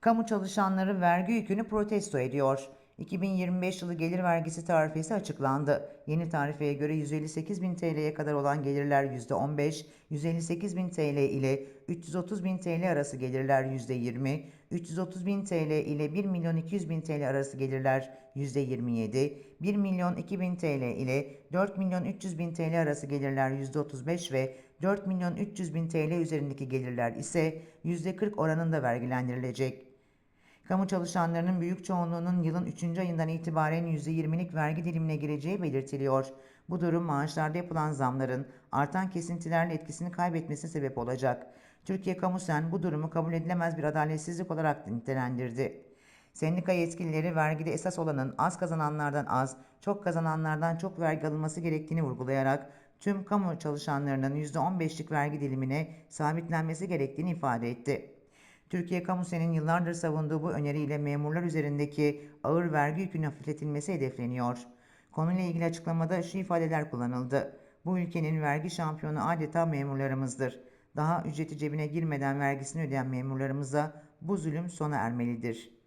Kamu çalışanları vergi yükünü protesto ediyor. 2025 yılı gelir vergisi tarifesi açıklandı. Yeni tarifeye göre 158 bin TL'ye kadar olan gelirler %15, 158 bin TL ile 330 bin TL arası gelirler %20, 330 bin TL ile 1 milyon 200 bin TL arası gelirler %27, 1 milyon 2 bin TL ile 4 milyon 300 bin TL arası gelirler %35 ve 4 milyon 300 bin TL üzerindeki gelirler ise %40 oranında vergilendirilecek. Kamu çalışanlarının büyük çoğunluğunun yılın 3. ayından itibaren %20'lik vergi dilimine gireceği belirtiliyor. Bu durum maaşlarda yapılan zamların artan kesintilerle etkisini kaybetmesine sebep olacak. Türkiye Kamusen bu durumu kabul edilemez bir adaletsizlik olarak nitelendirdi. Sendika yetkilileri vergide esas olanın az kazananlardan az, çok kazananlardan çok vergi alınması gerektiğini vurgulayarak tüm kamu çalışanlarının %15'lik vergi dilimine sabitlenmesi gerektiğini ifade etti. Türkiye Kamusen'in yıllardır savunduğu bu öneriyle memurlar üzerindeki ağır vergi yükünün hafifletilmesi hedefleniyor. Konuyla ilgili açıklamada şu ifadeler kullanıldı. Bu ülkenin vergi şampiyonu adeta memurlarımızdır. Daha ücreti cebine girmeden vergisini ödeyen memurlarımıza bu zulüm sona ermelidir.